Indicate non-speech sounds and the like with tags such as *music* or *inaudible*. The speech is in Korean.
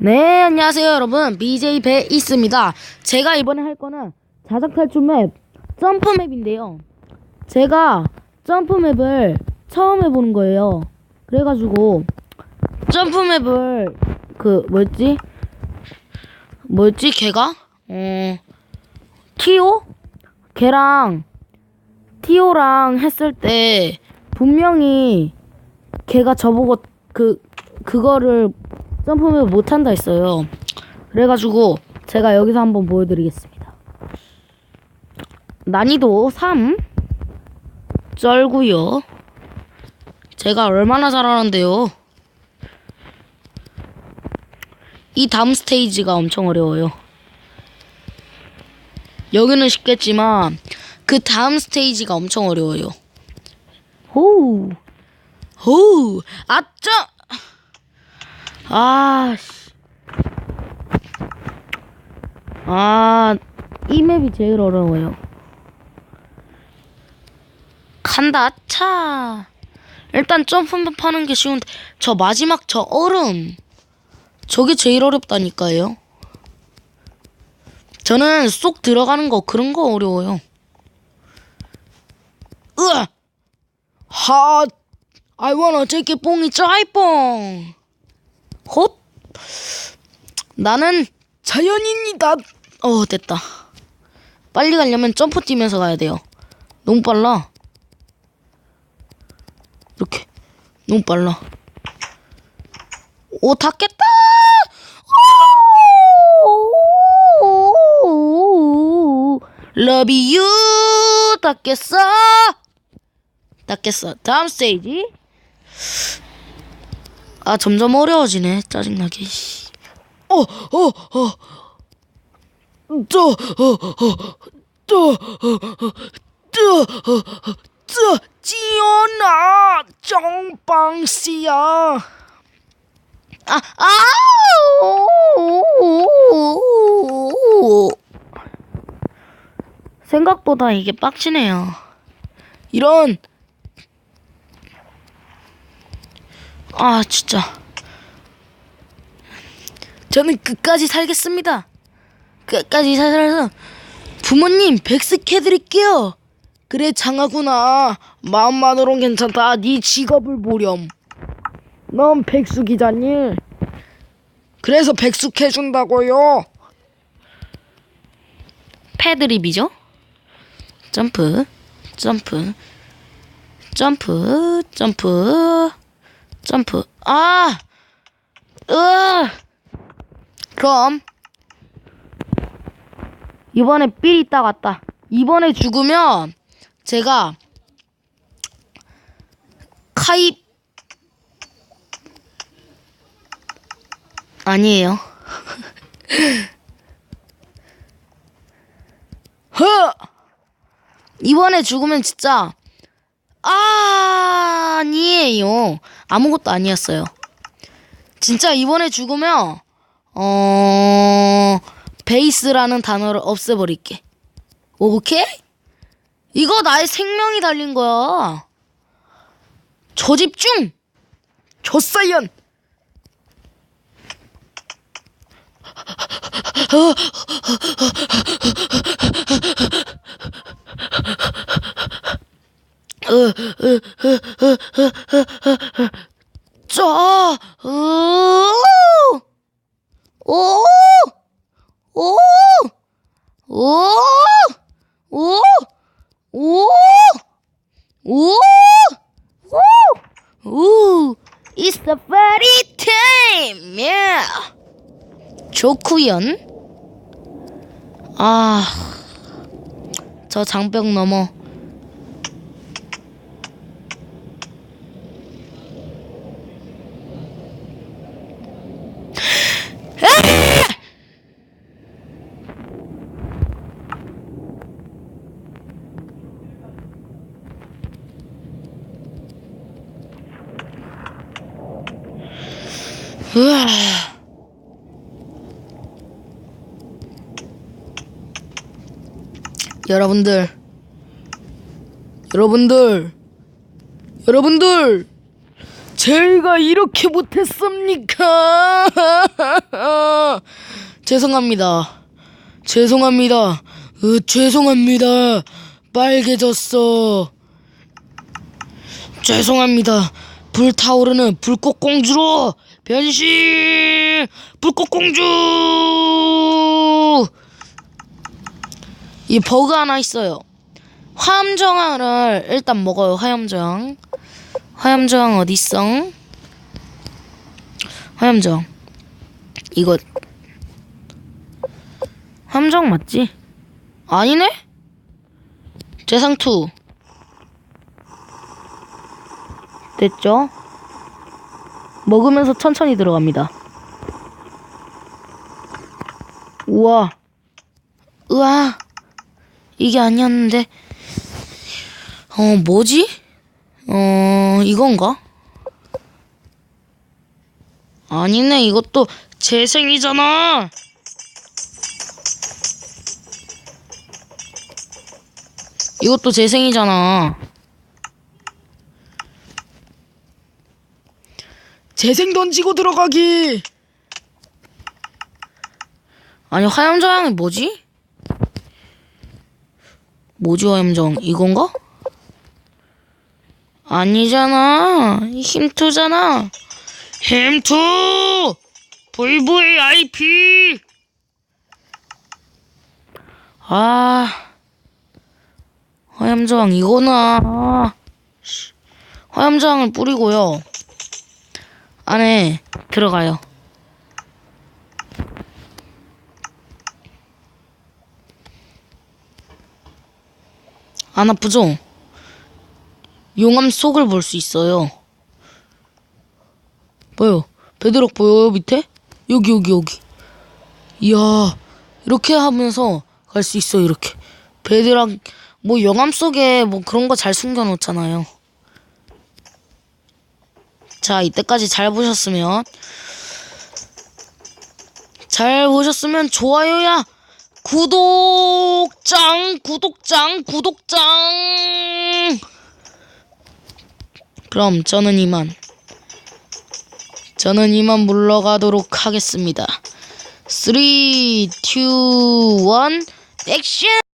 네, 안녕하세요, 여러분. BJ 베이스입니다. 제가 이번에 할 거는 자작 탈출 맵, 점프 맵인데요. 제가 점프 맵을 처음 해보는 거예요. 그래가지고, 점프 맵을, 그, 뭐였지? 뭐였지, 걔가? 어, 티오? 걔랑, 티오랑 했을 때, 분명히, 걔가 저보고, 그, 그거를 점프맵 못한다 했어요. 그래가지고 제가 여기서 한번 보여드리겠습니다. 난이도 3 쩔구요. 제가 얼마나 잘하는데요. 이 다음 스테이지가 엄청 어려워요. 여기는 쉽겠지만 그 다음 스테이지가 엄청 어려워요. 호우 호우 아짜 아, 씨. 아, 이 맵이 제일 어려워요. 간다, 차. 일단 점프맵 하는 게 쉬운데, 저 마지막 저 얼음. 저게 제일 어렵다니까요. 저는 쏙 들어가는 거, 그런 거 어려워요. 으아! 하, I wanna take it 뽕이 짜이뽕. 헛! 나는 자연인이다. 어, 됐다. 빨리 가려면 점프 뛰면서 가야 돼요. 너무 빨라. 이렇게. 너무 빨라. 오! Love you! 닿겠어! 닿겠어. 다음 스테이지. 아 점점 어려워지네 짜증나게. 어 어 어 저 어어저 지연아 정방씨야. 아 아우! 생각보다 이게 빡치네요. 이런 아 진짜. 저는 끝까지 살겠습니다. 끝까지 살아서 부모님 백숙해드릴게요. 그래 장하구나. 마음만으론 괜찮다. 네 직업을 보렴. 넌 백숙이잖니 그래서 백숙 해준다고요? 패드립이죠? 점프 점프 점프 점프 점프. 아! 으! 그럼 이번에 삘 있다 갔다. 이번에 죽으면 제가 카이 아니에요. *laughs* 허! 이번에 죽으면 진짜 아니에요. 아무것도 아니었어요. 진짜 이번에 죽으면 어 베이스라는 단어를 없애버릴게. 오케이? 이거 나의 생명이 달린 거야. 저집중. 조사연. *laughs* 자, 오, 오, 오, 오, 오, 오, 오, 오, It's the fairy time, yeah. 좋구연. 아, 저 장벽 넘어. 으아. 여러분들, 여러분들, 여러분들, 제가 이렇게 못했습니까? *laughs* 죄송합니다. 죄송합니다. 으, 죄송합니다. 빨개졌어. 죄송합니다. 불타오르는 불꽃공주로 변신! 불꽃공주! 이 버그 하나 있어요. 화염저항을 일단 먹어요. 화염저항 어디 있어? 화염저항. 이거 화염저항 맞지? 아니네? 재상투. 됐죠? 먹으면서 천천히 들어갑니다. 우와. 우와. 이게 아니었는데. 어, 뭐지? 어, 이건가? 아니네, 이것도 재생이잖아! 이것도 재생이잖아. 재생 던지고 들어가기. 아니, 화염저항이 뭐지? 뭐지, 화염저항? 이건가? 아니잖아. 힘투잖아. 힘투! VVIP! 아. 화염저항 이거나. 씨. 화염저항을 뿌리고요. 안에 들어가요. 안 아프죠? 용암 속을 볼 수 있어요. 뭐요? 베드록 보여요 밑에? 여기 여기 여기. 이야 이렇게 하면서 갈 수 있어 요 이렇게. 베드락 뭐 용암 속에 뭐 그런 거 잘 숨겨놓잖아요. 자 이때까지 잘 보셨으면 잘 보셨으면 좋아요야! 구독장 구독장 구독장! 그럼 저는 이만. 저는 이만 물러가도록 하겠습니다. 3, 2, 1 액션